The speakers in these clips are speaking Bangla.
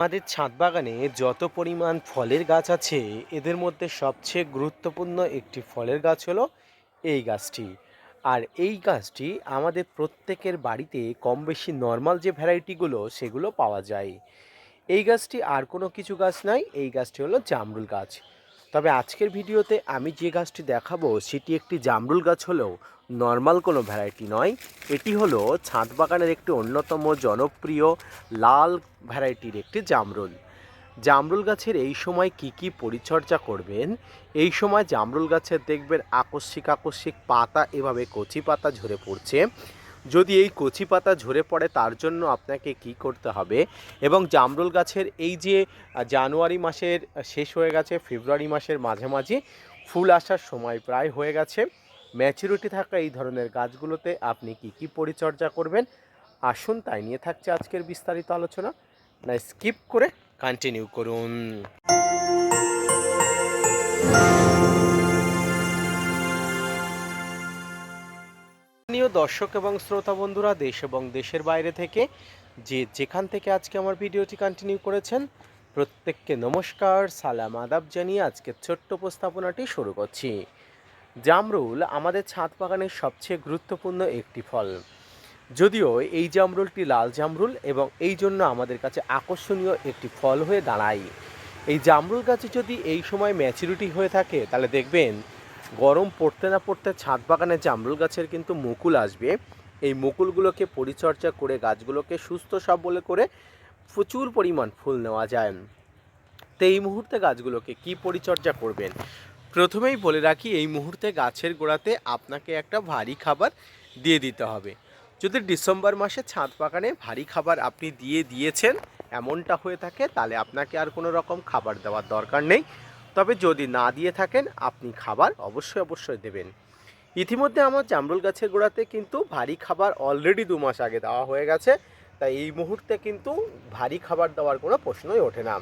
আমাদের ছাদ বাগানে যত পরিমাণ ফলের গাছ আছে, এদের মধ্যে সবচেয়ে গুরুত্বপূর্ণ একটি ফলের গাছ হলো এই গাছটি। আর এই গাছটি আমাদের প্রত্যেকের বাড়িতে কম বেশি নর্মাল যে ভ্যারাইটিগুলো, সেগুলো পাওয়া যায়। এই গাছটি আর কোনো কিছু গাছ নাই, এই গাছটি হলো জামরুল গাছ। তবে আজকের ভিডিওতে আমি যে গাছটি দেখাবো সেটি একটি জামরুল গাছ হলেও নর্মাল কোনো ভ্যারাইটি নয়। এটি হলো ছাদ বাগানের একটি অন্যতম জনপ্রিয় লাল ভ্যারাইটির একটি জামরুল। জামরুল গাছের এই সময় কি কি পরিচর্যা করবেন? এই সময় জামরুল গাছের দেখবেন আকস্মিক আকস্মিক পাতা এভাবে কচি পাতা ঝরে পড়ছে। যদি এই কচি পাতা ঝরে পড়ে, তার জন্য আপনাকে কি করতে হবে? এবং জামরুল গাছের এই যে জানুয়ারি মাসের শেষ হয়ে গেছে, ফেব্রুয়ারি মাসের মাঝামাঝি, ফুল আসার সময় প্রায় হয়ে গেছে। ম্যাচুরিটি থাকা এই ধরনের গাছগুলোতে আপনি কি কি পরিচর্যা করবেন? আসুন, তাই নিয়ে থাকছে আজকের বিস্তারিত আলোচনা। না, স্কিপ করে কন্টিনিউ করুন। প্রিয় দর্শক এবং শ্রোতা বন্ধুরা, দেশ এবং দেশের বাইরে থেকে যে যেখান থেকে আজকে আমার ভিডিওটি কন্টিনিউ করেছেন, প্রত্যেককে নমস্কার, সালাম, আদাব জানিয়ে আজকে ছোট্ট উপস্থাপনাটি শুরু করছি। জামরুল আমাদের ছাদ বাগানের সবচেয়ে গুরুত্বপূর্ণ একটি ফল। যদিও এই জামরুলটি লাল জামরুল এবং এই জন্য আমাদের কাছে আকর্ষণীয় একটি ফল হয়ে দাঁড়ায়। এই জামরুল গাছে যদি এই সময় ম্যাচুরিটি হয়ে থাকে, তাহলে দেখবেন গরম পড়তে না পড়তে ছাদ বাগানে জামরুল গাছের কিন্তু মুকুল আসবে। এই মুকুলগুলোকে পরিচর্যা করে গাছগুলোকে সুস্থ সবলে করে প্রচুর পরিমাণ ফুল নেওয়া যায়। তো এই মুহূর্তে গাছগুলোকে কি পরিচর্যা করবেন? প্রথমেই বলে রাখি, এই মুহূর্তে গাছের গোড়াতে আপনাকে একটা ভারী খাবার দিয়ে দিতে হবে। যদি ডিসেম্বর মাসে ছাদ বাগানে ভারী খাবার আপনি দিয়ে দিয়েছেন, এমনটা হয়ে থাকে, তাহলে আপনাকে আর কোনো রকম খাবার দেওয়ার দরকার নেই। তবে যদি না দিয়ে থাকেন, আপনি খাবার অবশ্যই অবশ্যই দেবেন। ইতিমধ্যে আমার জামরুল গাছের গোড়াতে কিন্তু ভারী খাবার অলরেডি দু মাস আগে দেওয়া হয়ে গেছে। তাই এই মুহূর্তে কিন্তু ভারী খাবার দেওয়ার কোনো প্রশ্নই ওঠে না।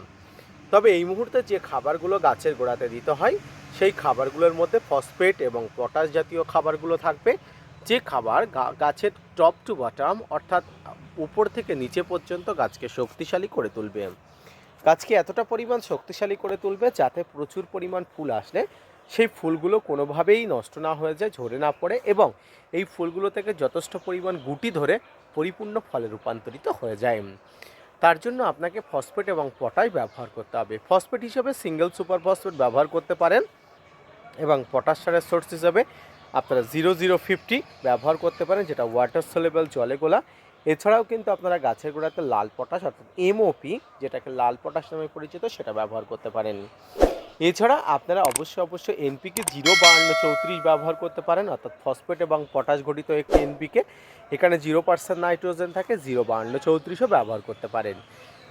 তবে এই মুহূর্তে যে খাবারগুলো গাছের গোড়াতে দিতে হয়, সেই খাবারগুলোর মধ্যে ফসফেট এবং পটাশ জাতীয় খাবারগুলো থাকবে। যে খাবার গাছের টপ টু বটম অর্থাৎ উপর থেকে নিচে পর্যন্ত গাছকে শক্তিশালী করে তুলবে। গাছকে এতটা পরিমাণ শক্তিশালী করে তুলবে যাতে প্রচুর পরিমাণ ফুল আসলে সেই ফুলগুলো কোনোভাবেই নষ্ট না হয়ে যায়, ঝরে না পড়ে এবং এই ফুলগুলো থেকে যথেষ্ট পরিমাণ গুটি ধরে পরিপূর্ণ ফলে রূপান্তরিত হয়ে যায়। তার জন্য আপনাকে ফসফেট এবং পটাশ ব্যবহার করতে হবে। ফসফেট হিসেবে সিঙ্গেল সুপার ফসফেট ব্যবহার করতে পারেন এবং পটাশ সারের সোর্স হিসেবে আপনারা জিরো জিরো ফিফটি ব্যবহার করতে পারেন, যেটা ওয়াটার সোলেবল জলে গোলা। এছাড়াও কিন্তু আপনারা গাছের গোড়াতে লাল পটাশ অর্থাৎ এমওপি যেটাকে লাল পটাশ নামে পরিচিত, সেটা ব্যবহার করতে পারেন। এছাড়া আপনারা অবশ্যই অবশ্যই এনপিকে জিরো বাহান্ন চৌত্রিশ ব্যবহার করতে পারেন, অর্থাৎ ফসফেট এবং পটাশ ঘটিত একটি এনপিকে এখানে জিরো পার্সেন্ট নাইট্রোজেন থাকে জিরো বাহান্ন চৌত্রিশও ব্যবহার করতে পারেন।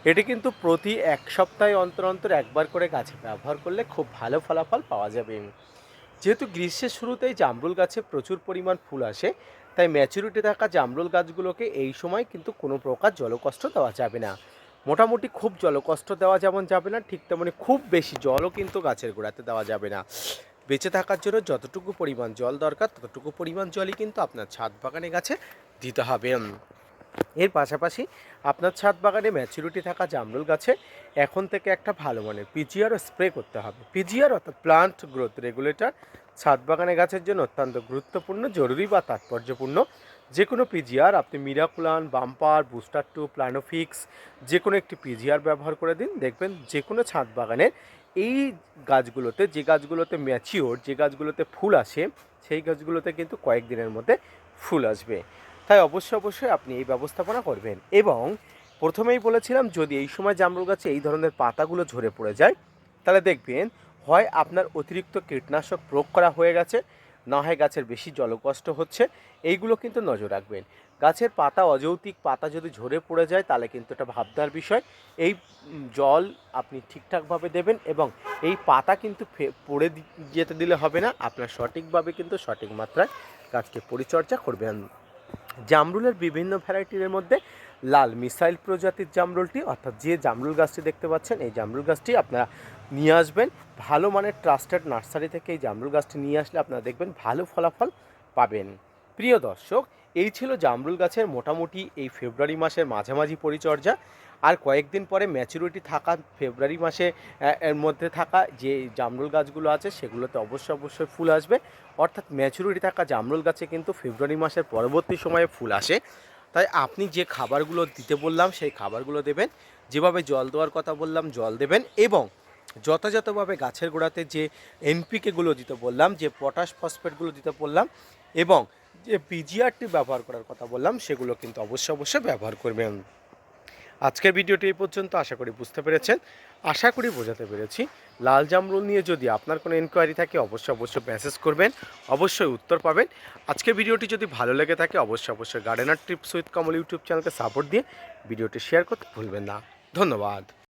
এটি কিন্তু প্রতি এক সপ্তাহে অন্তর অন্তর একবার করে গাছে ব্যবহার করলে খুব ভালো ফলাফল পাওয়া যাবে। যেহেতু গ্রীষ্মের শুরুতেই জামরুল গাছে প্রচুর পরিমাণ ফুল আসে তাই ম্যাচুরিটি থাকা জামরুল গাছগুলোকে এই সময় কিন্তু কোনো প্রকার জলকষ্ট দেওয়া যাবে না। মোটামুটি খুব জলকষ্ট দেওয়া যেমন যাবে না, ঠিক তেমনি খুব বেশি জলও কিন্তু গাছের গোড়াতে দেওয়া যাবে না। বেঁচে থাকার জন্য যতটুকু পরিমাণ জল দরকার, ততটুকু পরিমাণ জলই কিন্তু আপনার ছাদ বাগানে গাছে দিতে হবে। এর পাশাপাশি আপনার ছাদ বাগানে ম্যাচুরিটি থাকা জামরুল গাছে এখন থেকে একটা ভালো মানের পিজিআর স্প্রে করতে হবে। পিজিআর অর্থাৎ প্লান্ট গ্রোথ রেগুলেটর ছাদ বাগানে গাছের জন্য অত্যন্ত গুরুত্বপূর্ণ, জরুরি বা তাৎপর্যপূর্ণ। যে কোনো পিজিআর আপনি Miraculan bumper booster to Planofix যে কোনো একটি পিজিআর ব্যবহার করে দিন। দেখবেন যে কোনো ছাদ বাগানের এই গাছগুলোতে, যে গাছগুলোতে ম্যাচিওর যে গাছগুলোতে ফুল আসে, সেই গাছগুলোতে কিন্তু কয়েকদিনের মধ্যে ফুল আসবে। তাই অবশ্যই অবশ্যই আপনি এই ব্যবস্থাপনা করবেন। এবং প্রথমেই বলেছিলাম, যদি এই সময় জামরুল গাছে এই ধরনের পাতাগুলো ঝরে পড়ে যায়, তাহলে দেখবেন হয় আপনার অতিরিক্ত কীটনাশক প্রয়োগ করা হয়ে গেছে, না হয় গাছের বেশি জলকষ্ট হচ্ছে, এইগুলো কিন্তু নজর রাখবেন। গাছের পাতা অযৌক্তিক পাতা যদি ঝরে পড়ে যায়, তাহলে কিন্তু এটা ভাবনার বিষয়। এই জল আপনি ঠিকঠাকভাবে দেবেন এবং এই পাতা কিন্তু পড়ে যেতে দিলে হবে না। আপনার সঠিকভাবে কিন্তু সঠিক মাত্রায় গাছকে পরিচর্যা করবেন। জামরুলের বিভিন্ন ভ্যারাইটির মধ্যে লাল মিসাইল প্রজাতির জামরুলটি, অর্থাৎ যে জামরুল গাছটি দেখতে পাচ্ছেন, এই জামরুল গাছটি আপনারা নিয়ে আসবেন। ভালো মানের ট্রাস্টেড নার্সারি থেকে এই জামরুল গাছটি নিয়ে আসলে আপনারা দেখবেন ভালো ফলাফল পাবেন। প্রিয় দর্শক, এই ছিল জামরুল গাছের মোটামুটি এই ফেব্রুয়ারি মাসের মাঝামাঝি পরিচর্যা। আর কয়েকদিন পরে ম্যাচুরিটি থাকা ফেব্রুয়ারি মাসে এর মধ্যে থাকা যে জামরুল গাছগুলো আছে, সেগুলোতে অবশ্যই অবশ্যই ফুল আসবে। অর্থাৎ ম্যাচুরিটি থাকা জামরুল গাছে কিন্তু ফেব্রুয়ারি মাসের পরবর্তী সময়ে ফুল আসে। তাই আপনি যে খাবারগুলো দিতে বললাম, সেই খাবারগুলো দেবেন। যেভাবে জল দেওয়ার কথা বললাম, জল দেবেন এবং যথাযথভাবে গাছের গোড়াতে যে এনপিকেগুলো দিতে বললাম, যে পটাশ ফসফেটগুলো দিতে বললাম এবং যে পিজিআরটি ব্যবহার করার কথা বললাম, সেগুলো কিন্তু অবশ্যই অবশ্যই ব্যবহার করবেন। আজকের ভিডিওটি এই পর্যন্ত, আশা করি বুঝতে পেরেছেন। আশা করি বোঝাতে পেরেছি। লাল জামরুল নিয়ে যদি আপনার কোনো এনকোয়ারি থাকে, অবশ্যই অবশ্যই মেসেজ করবেন, অবশ্যই উত্তর পাবেন। আজকের ভিডিওটি যদি ভালো লেগে থাকে, অবশ্যই অবশ্যই gardener trips with Kamal YouTube চ্যানেলকে সাপোর্ট দিয়ে ভিডিওটি শেয়ার করতে ভুলবেন না। ধন্যবাদ।